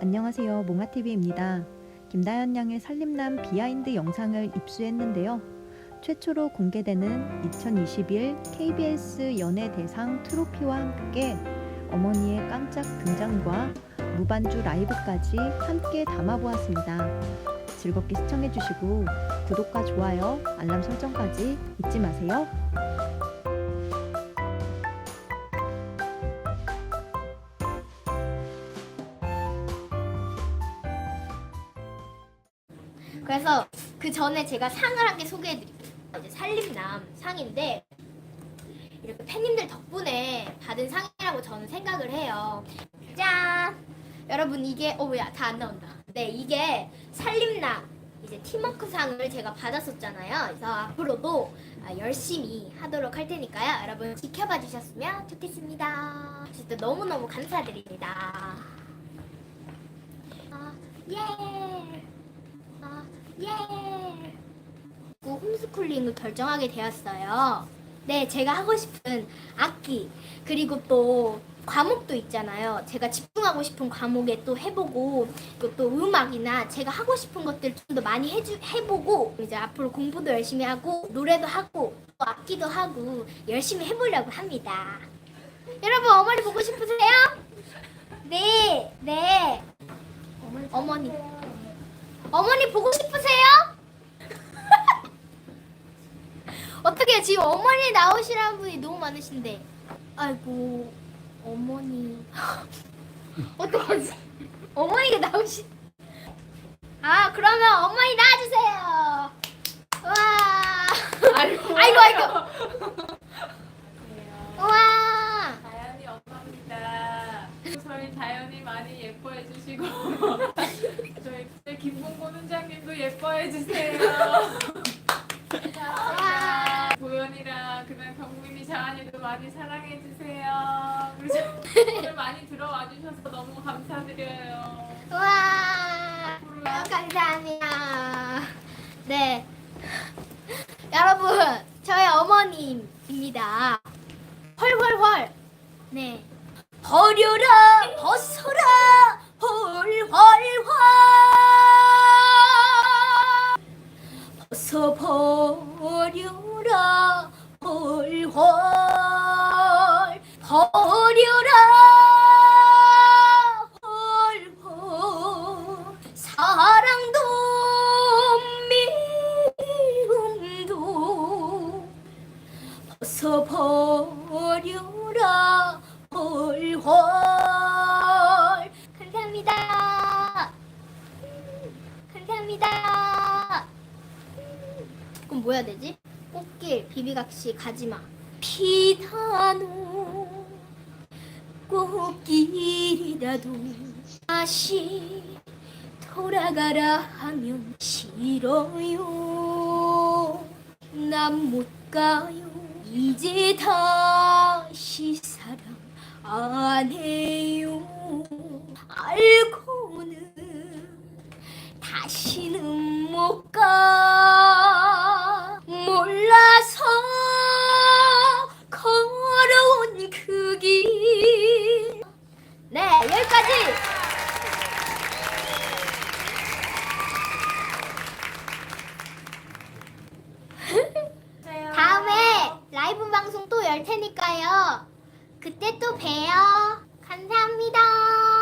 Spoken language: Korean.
안녕하세요. 몽아TV입니다. 김다현 양의 살림남 비하인드 영상을 입수했는데요. 최초로 공개되는 2021 KBS 연예대상 트로피와 함께 어머니의 깜짝 등장과 무반주 라이브까지 함께 담아보았습니다. 즐겁게 시청해주시고 구독과 좋아요, 알람 설정까지 잊지 마세요. 그래서 그 전에 제가 상을 한 개 소개해드릴게요. 이제 살림남 상인데 이렇게 팬님들 덕분에 받은 상이라고 저는 생각을 해요. 짠! 여러분 이게 어 뭐야 다 안 나온다. 네 이게 살림남 이제 팀워크 상을 제가 받았었잖아요. 그래서 앞으로도 아, 열심히 하도록 할 테니까요. 여러분 지켜봐 주셨으면 좋겠습니다. 진짜 너무너무 감사드립니다. 아, 예! 아, 예. 그 홈스쿨링을 결정하게 되었어요. 네, 제가 하고 싶은 악기 그리고 또 과목도 있잖아요. 제가 집중하고 싶은 과목에 또 해보고 그리고 또 음악이나 제가 하고 싶은 것들 좀 더 많이 해주, 해보고 이제 앞으로 공부도 열심히 하고 노래도 하고 또 악기도 하고 열심히 해보려고 합니다. 여러분 어머니 보고 싶으세요? 네, 네. 어머니. 어머니 보고 싶으세요? 어떻게 지금 어머니 나오시라는 분이 너무 많으신데. 아이고 어머니. 어떡하지? 어머니가 나오시. 아 그러면 어머니 나와주세요. 와. 아이고, 아이고. 와. 다현이 엄마입니다. 저희 다현이 많이 예뻐해 주시고 저희 김봉곤 원장님도 예뻐해 주세요. 많이 사랑해 주세요. 그리고 오늘 많이 들어와 주셔서 너무 감사드려요. 와. 감사합니다. 네. 여러분, 저희 어머님입니다. 헐헐헐. 네. 버려라, 벗 버려라. 사랑도 미움도 벗어버려라 헐헐 감사합니다 감사합니다 그럼 뭐 해야 되지? 꽃길 비비각시 가지마 피다노 꽃길이라도 다시 돌아가라 하면 싫어요. 난 못 가요. 이제 다시 사랑 안 해요. 알고는 다시는 못 가. 거예요. 그때 또 봬요. 감사합니다.